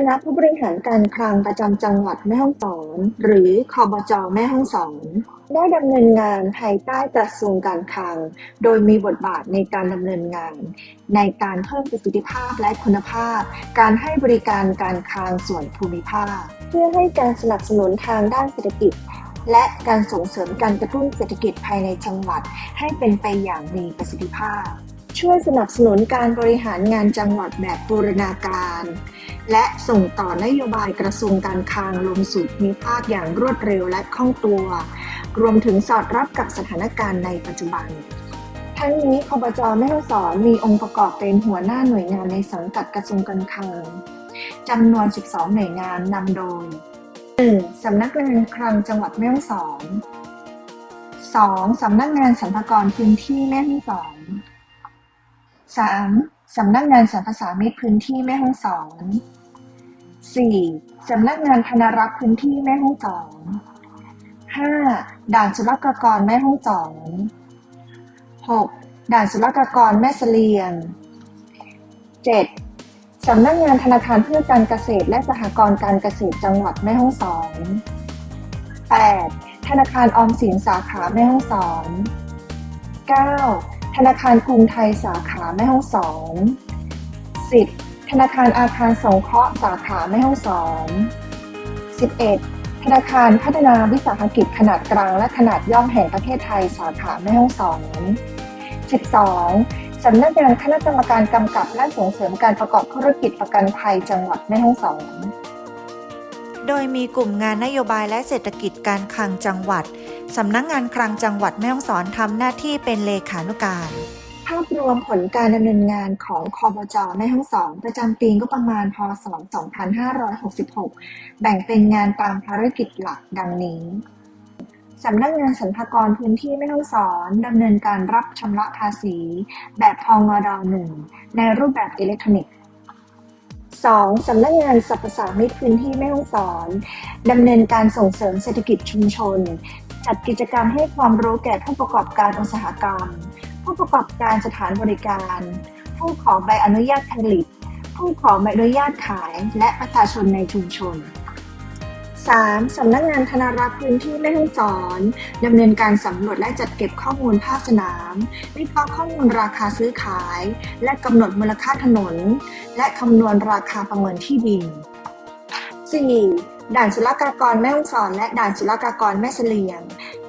คณะผู้บริหารการคลังประจำจังหวัดแม่ฮ่องสอน หรือคบจ แม่ฮ่องสอน ได้ดำเนินงานภายใต้กระทรวงการคลัง โดยมีบทบาทในการดำเนินงาน ในการเพิ่มประสิทธิภาพและคุณภาพ การให้บริการการคลังส่วนภูมิภาค เพื่อให้การสนับสนุนทางด้านเศรษฐกิจ และการส่งเสริมการกระตุ้นเศรษฐกิจภายในจังหวัด ให้เป็นไปอย่างมีประสิทธิภาพ ช่วยสนับสนุนการบริหารงานจังหวัดแบบบูรณาการ และส่งต่อนโยบายกระทรวงการคลังลงสู่ภูมิภาคอย่างรวดเร็วและคล่องตัว รวมถึงสอดรับกับสถานการณ์ในปัจจุบัน ทั้งนี้คบจแม่ฮ่องสอนมีองค์ประกอบเป็นหัวหน้าหน่วยงานในสังกัดกระทรวงการคลังจำนวน 12 หน่วยงานนำโดย 1. สำนักงานคลังจังหวัดแม่ฮ่องสอน 2. สำนักงานสรรพากรพื้นที่แม่ฮ่องสอน 3. สำนักงานสรรพสามิตพื้นที่แม่ฮ่องสอน 4. สำนักงานธนรักษ์พื้นที่แม่ฮ่องสอน 5. ด่านศุลกากรแม่ฮ่องสอน 6. ด่านศุลกากรแม่เสลียง 7. สำนักงานธนาคารเพื่อการเกษตรและสหกรณ์การเกษตรจังหวัดแม่ฮ่องสอน 8. ธนาคารออมสินสาขาแม่ฮ่องสอน 9. ธนาคารกรุงไทยสาขาแม่ฮ่องสอน 10. ธนาคารอาคารสงเคราะห์สาขาแม่ฮ่องสอน 11. ธนาคารพัฒนาวิสาหกิจขนาดกลางและขนาดย่อมแห่งประเทศไทยสาขาแม่ฮ่องสอน 12. สำนักงานคณะกรรมการกำกับและส่งเสริมการประกอบธุรกิจประกันภัยจังหวัดแม่ฮ่องสอนโดยมีกลุ่มงานนโยบายและเศรษฐกิจการคลังจังหวัด สำนักงานคลังจังหวัดแม่ฮ่องสอนทำหน้าที่เป็นเลขานุการ ภาพรวมผลการดำเนินงานของคอบจแม่ฮ่องสอนประจำปีก็ประมาณพศ 2566 แบ่งเป็นงานตามภารกิจหลักดังนี้สำนักงานสรรพากรพื้นที่แม่ฮ่องสอนดำเนินการรับชำระภาษี แบบพองอดหนึ่งในรูปแบบอิเล็กทรอนิกส์ 2. สำนักงานสรรพสามิตพื้นที่แม่ฮ่องสอนดำเนินการส่งเสริมเศรษฐกิจชุมชน จัดกิจกรรมให้ความรู้แก่ผู้ประกอบการอุตสาหกรรม ผู้ประกอบการสถานบริการ ผู้ขอใบอนุญาตผลิต ผู้ขอใบอนุญาตขาย และประชาชนในชุมชน 3. สำนักงานธนารักษ์พื้นที่แม่ฮ่องสอนดำเนินการสำรวจและจัดเก็บข้อมูลภาคสนามวิเคราะห์ข้อมูลราคาซื้อขาย และกำหนดมูลค่าถนน และคำนวณราคาประเมินที่ดิน 4. ด่านศุลกากรแม่ฮ่องสอนและด่านศุลกากรแม่เสลียง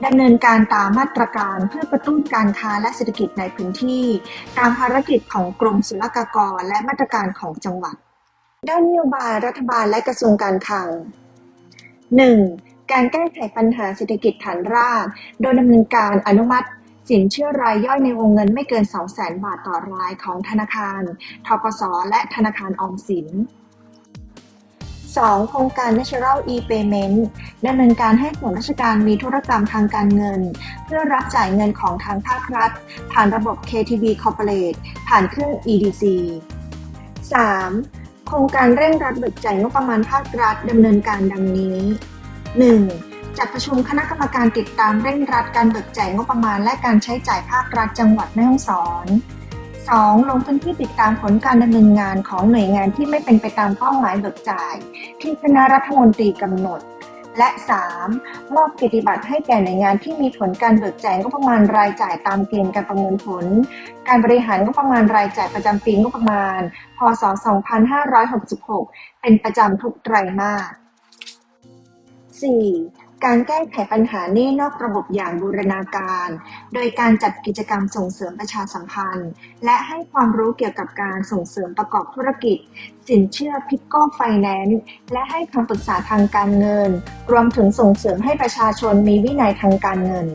ดำเนินการตามมาตรการเพื่อกระตุ้นการค้าและเศรษฐกิจในพื้นที่ ตามภารกิจของกรมศุลกากรและมาตรการของจังหวัด ด้านนโยบายรัฐบาลและกระทรวงการคลัง 1. การแก้ไขปัญหาเศรษฐกิจฐานราก โดยดำเนินการอนุมัติ สินเชื่อรายย่อยในวงเงินไม่เกิน 200,000 บาทต่อรายของธนาคาร ทกส และธนาคารออมสิน 2. โครงการ Natural e-Payment ดำเนินการให้ส่วนราชการมีธุรกรรมทางการเงิน เพื่อรับจ่ายเงินของทางภาครัฐ ผ่านระบบ KTB Corporate ผ่านเครื่อง EDC 3. โครงการเร่งรัดเบิกจ่ายงบประมาณภาครัฐดำเนินการดังนี้ 1. จัดประชุมคณะกรรมการติดตามเร่งรัดการเบิกจ่ายงบประมาณและการใช้จ่ายภาครัฐจังหวัดแม่ฮ่องสอน 2. ลงพื้นที่ติดตามผลการดำเนินงานของหน่วยงานที่ไม่เป็นไปตามเป้าหมายเบิกจ่าย ที่คณะรัฐมนตรีกำหนด และ 3. มอบเกียรติบัตรให้แก่หน่วยงานที่มีผลการเบิกจ่ายงบประมาณรายจ่ายตามเกณฑ์การประเมินผล การบริหารงบประมาณรายจ่ายประจำปีงบประมาณ พศ 2566 เป็นประจำทุกไตรมาส 4. การแก้ไขปัญหาหนี้นอกระบบอย่างบูรณาการ โดยการจัดกิจกรรมส่งเสริมประชาสัมพันธ์ และให้ความรู้เกี่ยวกับการส่งเสริมประกอบธุรกิจ สินเชื่อพิกโก้ไฟแนนซ์และให้คำปรึกษาทางการเงิน รวมถึงส่งเสริมให้ประชาชนมีวินัยทางการเงิน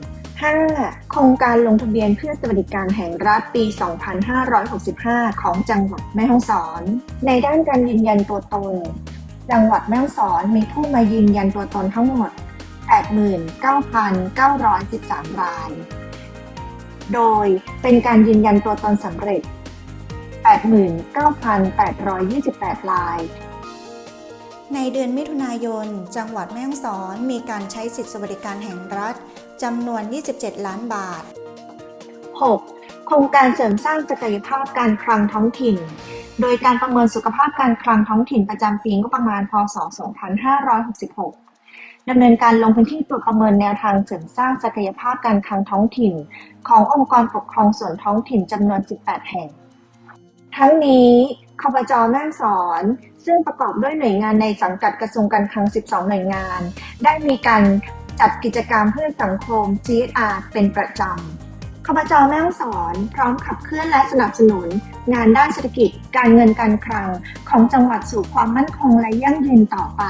5. โครงการลงทะเบียนเพื่อสวัสดิการแห่งรัฐปี 2565 ของจังหวัดแม่ฮ่องสอน ในด้านการยืนยันตัวตน จังหวัดแม่ฮ่องสอนมีผู้มายืนยันตัวตนทั้งหมด 89,913 ราย โดยเป็นการยืนยันตัวตนสำเร็จ 89,828 ราย ในเดือนมิถุนายน จังหวัดแม่ฮ่องสอนมีการใช้สิทธิสวัสดิการแห่งรัฐจำนวน 27 ล้านบาท 6. โครงการเสริมสร้างศักยภาพการคลังท้องถิ่น โดยการประเมินสุขภาพการคลังท้องถิ่นประจำปีงบประมาณ พศ 2566 ดำเนินการลงพื้นที่ตรวจประเมินแนวทางเสริมสร้างศักยภาพการคลังท้องถิ่น ขององค์กรปกครองส่วนท้องถิ่นจำนวน 18 แห่ง ทั้งนี้คบจแม่สอน ซึ่งประกอบด้วยหน่วยงานในสังกัดกระทรวงการคลัง 12 หน่วยงาน ได้มีการจัดกิจกรรมเพื่อสังคม CSR เป็นประจำคบจแม่สอน พร้อมขับเคลื่อนและสนับสนุน งานด้านเศรษฐกิจ การเงินการคลัง ของจังหวัดสู่ความมั่นคงและยั่งยืนต่อไป